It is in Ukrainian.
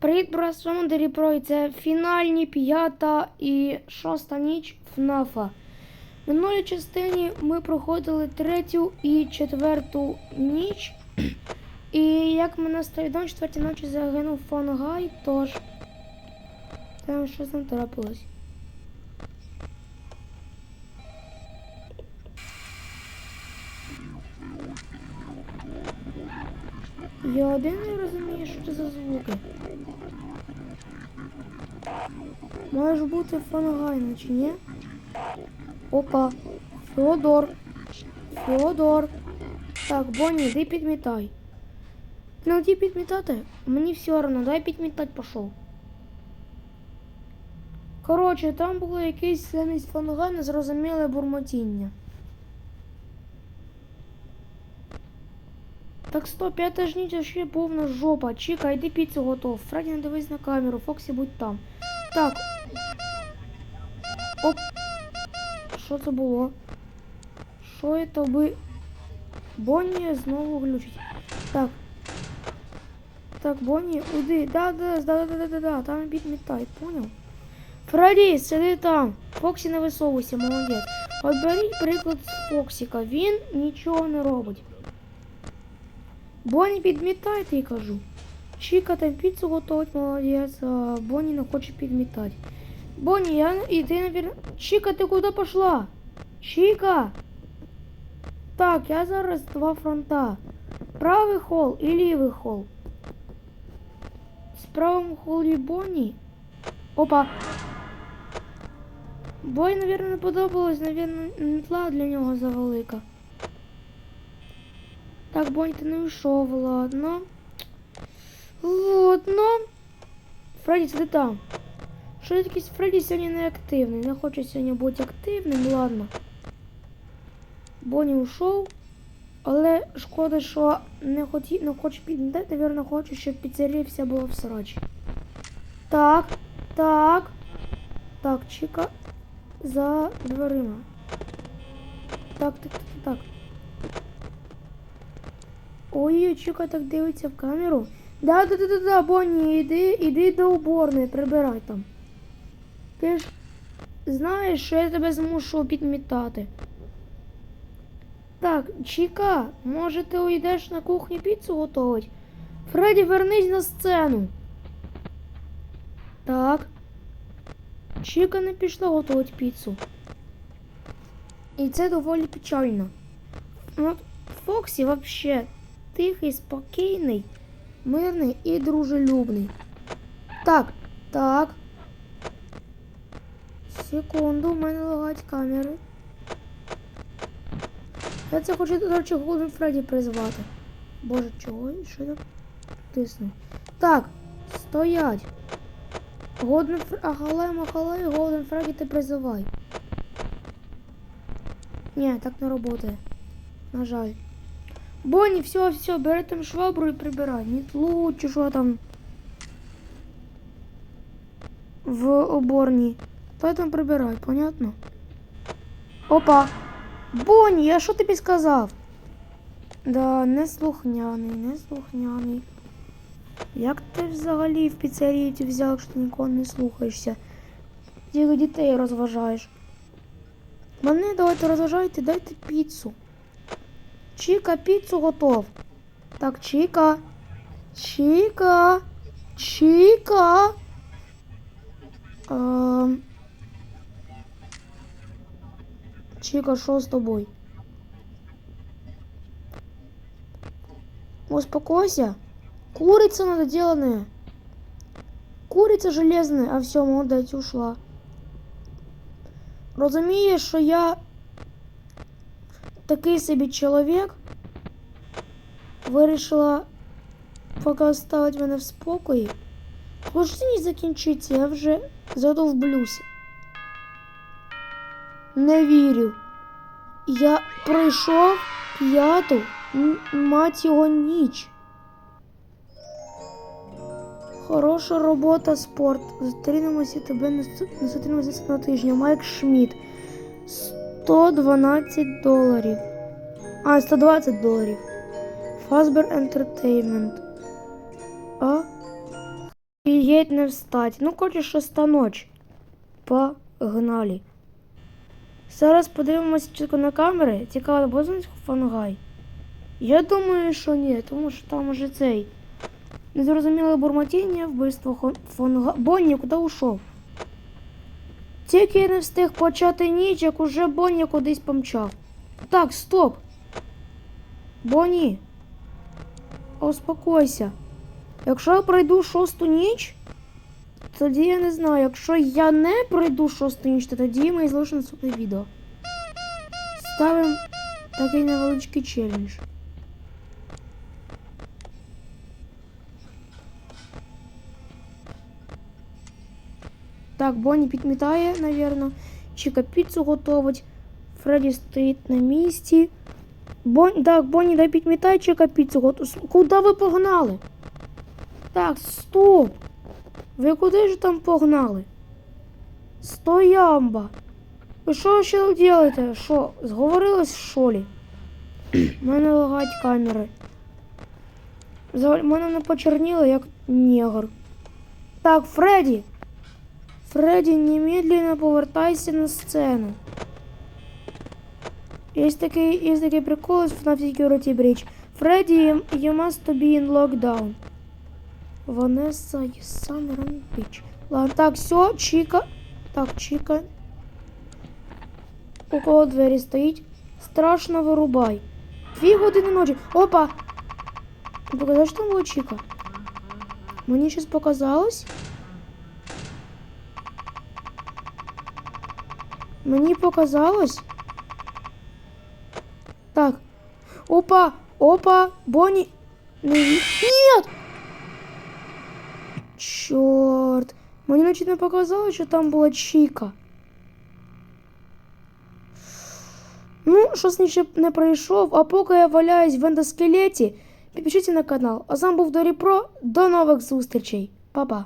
Привіт, брат, з вами Дері Про, і це фінальні п'ята і шоста ніч ФНАФа. В минулій частині ми проходили третю і четверту ніч. І як ми настає відомо, четвертій ночі загинув фон Гай, тож там щось там трапилось. Я один не розумію, що це за звуки. Може бути фанагайно, чи ні? Опа. Феодор. Феодор. Так, Бонні, йди підмітай. Не хотів підмітати? Мені все одно, дай підмітати пішов. Коротше, там було якесь замість фанага незрозуміле бурмотіння. Так стоп, п'ята ж ніч ще повна жопа. Чіка, йди піцу готов. Фредді, не дивись на камеру, Фоксі будь там. Так. Оп. Що це було? Що це би? Бонні знову глючить. Так. Так, Бонні, уйди. Да, да, да, да, да, да, да. Там підмітай, понял? Фредді, сиди там. Фоксі не висовуйся, молодець. От беріть приклад з Фоксіка. Він нічого не робить. Бонні підмітайте, я кажу. Чіка там піцу готовить, молодець, а Бонні не хоче підмітати. Бонні, я і ти, навірно. Чіка, ти куди пішла? Чіка! Так, я зараз два фронта. Правий хол і лівий хол. З правим холі Бонні. Опа. Бой, навірно, не подобалось, навірно, метла для нього завелика. Так, Бонь, не вийшов, ладно. Ладно. Фредді, ти там. Що якийсь Фредді сьогодні не активний. Не хоче сьогодні бути активним, ладно. Бонні ушов. Але шкода, що не, хоті, не хоче підмітати, навірно, хоче, щоб піцерія вся була в срачі. Так, так. Так, Чіка за дверима. Так, так, так, так. Ой, Чіка так дивиться в камеру. Да, да, да, да, да, Бонні, іди, іди до уборної, прибирай там. Ти ж знаєш, що я тебе змушу підмітати. Так, Чіка, може ти уйдеш на кухню піцу готовить? Фредді, вернись на сцену. Так. Чіка не пішла готувати піцу. І це доволі печально. Ну, Фоксі взагалі тихий, спокійний, мирний і дружелюбний. Так, так. Секунду, в мене лагають камери. Я це хочу, до речі, Голден Фредді призвати. Боже, чого? Що я тисну? Так, стоять. Голден Фр... Ахалай, махалай, Голден Фредді ти призивай. Ні, так не працює. На жаль. Бонні, все, все, бери там швабру і прибирай. Мітлу, чи що там. В оборні. Там прибирай, понятно? Опа. Бонні, я що тобі сказав? Да, неслухняний, неслухняний. Як ти взагалі в піцерії ті взяв, якщо ти нікого не слухаєшся? Тільки дітей розважаєш. Мене давайте розважайте, дайте піцу. Чіка, піцу готов. Так, Чіка. Чіка. Чіка. Ем... Чіка, що з тобою? Успокойся. Курица надоделанная. Куриця железная, а все, молодець, ушла. Розумієш, що я такий собі чоловік вирішила поки оставити мене в спокої. Хоч не закінчиться, я вже задовблюся. Не вірю. Я пройшов п'яту, мать його ніч. Хороша робота, спорт. Зустрінемося тебе на зустрінемося наступного тижня. Майк Шмідт. 112 доларів. А, 120 доларів. Фазбер Entertainment. А? І Геть не встать. Ну, коротше, шоста ноч. Погнали. Зараз подивимося чітко на камери. Цікаво, знати фангай. Я думаю, що ні, тому що там уже цей. Незрозуміле бурмотіння, вбивство фонга. Бонні, куди ушов? Тільки я не встиг почати ніч, як уже Бонні кудись помчав. Так, стоп. Бонні. Успокойся. Якщо я пройду шосту ніч, тоді я не знаю. Якщо я не пройду шосту ніч, то тоді ми залишимо наступне відео. Ставимо такий невеличкий челендж. Так, Бонні підмітає, напевно. Чіка піцу готовить. Фредді стоїть на місці. Бон... Так, Бонні, дай підмітай, Чіка піцу готовить. Куди ви погнали? Так, стоп. Ви куди ж там погнали? Стоямба. Ви що ще робите? Що, зговорились що лі? У мене лагають камери. Взагалі, в мене не почерніло, як негр. Так, Фредді. Фредді, немедленно повертайся на сцену. Є такий, є такий прикол FNAF Security Breach. Фредді, you, must to be in lockdown. Ванесса, of a bitch. Ладно, так, все, Чіка. Так, Чіка. У кого двері стоїть? Страшно вирубай. Дві години ночі. Опа! Показав, що там була Чіка? Мені щось показалось? Мені показалось. Так. Опа! Опа! Бонні! Не... ви- Нет! Чорт! Мені наче не показалось, що там була Чіка. Ну, щось ніще не пройшов, а поки я валяюсь в ендоскелеті, підпишіться на канал. А з вами був Дорі Про. До нових зустрічей. Па-па.